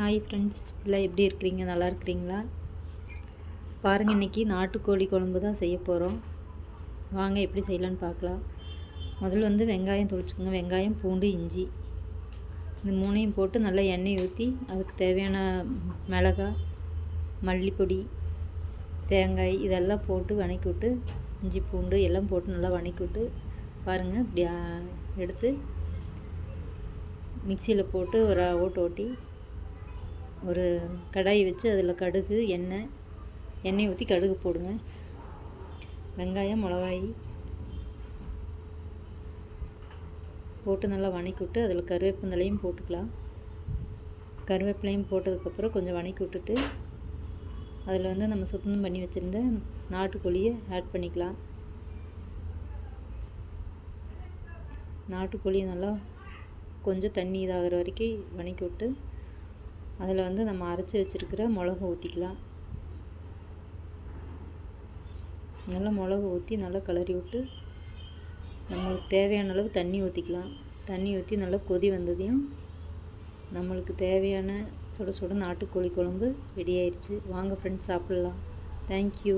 Hi friends எல்லாம் எப்படி இருக்கிறீங்க? நல்லா இருக்கிறீங்களா? பாருங்கள் இன்றைக்கி நாட்டுக்கோழி குழம்பு தான் செய்ய போகிறோம் வாங்க எப்படி செய்யலான்னு பார்க்கலாம். முதல்ல வந்து வெங்காயம் தொளிச்சுக்கோங்க வெங்காயம் பூண்டு இஞ்சி. இந்த மூணையும் போட்டு நல்லா எண்ணெய் ஊற்றி அதுக்கு தேவையான மிளகாய் மல்லிப்பொடி தேங்காய் இதெல்லாம் போட்டு வணக்கி விட்டு இஞ்சி பூண்டு எல்லாம் போட்டு நல்லா வணக்கி விட்டு பாருங்கள் இப்படி எடுத்து மிக்சியில் போட்டு ஒரு ஓட்டு ஓட்டி ஒரு கடாய் வச்சு அதில் கடுகு எண்ணெய் எண்ணெய் ஊற்றி கடுகு போடுங்க. வெங்காயம் மிளகாய் போட்டு நல்லா வணக்கி விட்டு அதில் கருவேப்பந்தலையும் போட்டுக்கலாம். கருவேப்பிலையும் போட்டதுக்கப்புறம் கொஞ்சம் வணக்கி விட்டுட்டு அதில் வந்து நம்ம சுத்தம் பண்ணி வச்சுருந்த நாட்டுக்கோழியை ஆட் பண்ணிக்கலாம். நாட்டுக்கோழியை நல்லா கொஞ்சம் தண்ணி இதாகிற வரைக்கும் வணக்கி விட்டு அதில் வந்து நம்ம அரைச்சி வச்சுருக்கிற மிளகு ஊற்றிக்கலாம் நல்லா மிளகு ஊற்றி நல்லா கிளறி விட்டு நம்மளுக்கு தேவையான அளவு தண்ணி ஊற்றிக்கலாம் தண்ணி ஊற்றி நல்லா கொதி வந்ததையும் நம்மளுக்கு தேவையான சுட சுட நாட்டுக்கோழி குழம்பு ரெடி ஆயிடுச்சு வாங்க ஃப்ரெண்ட்ஸ் சாப்பிட்லாம். தேங்க்யூ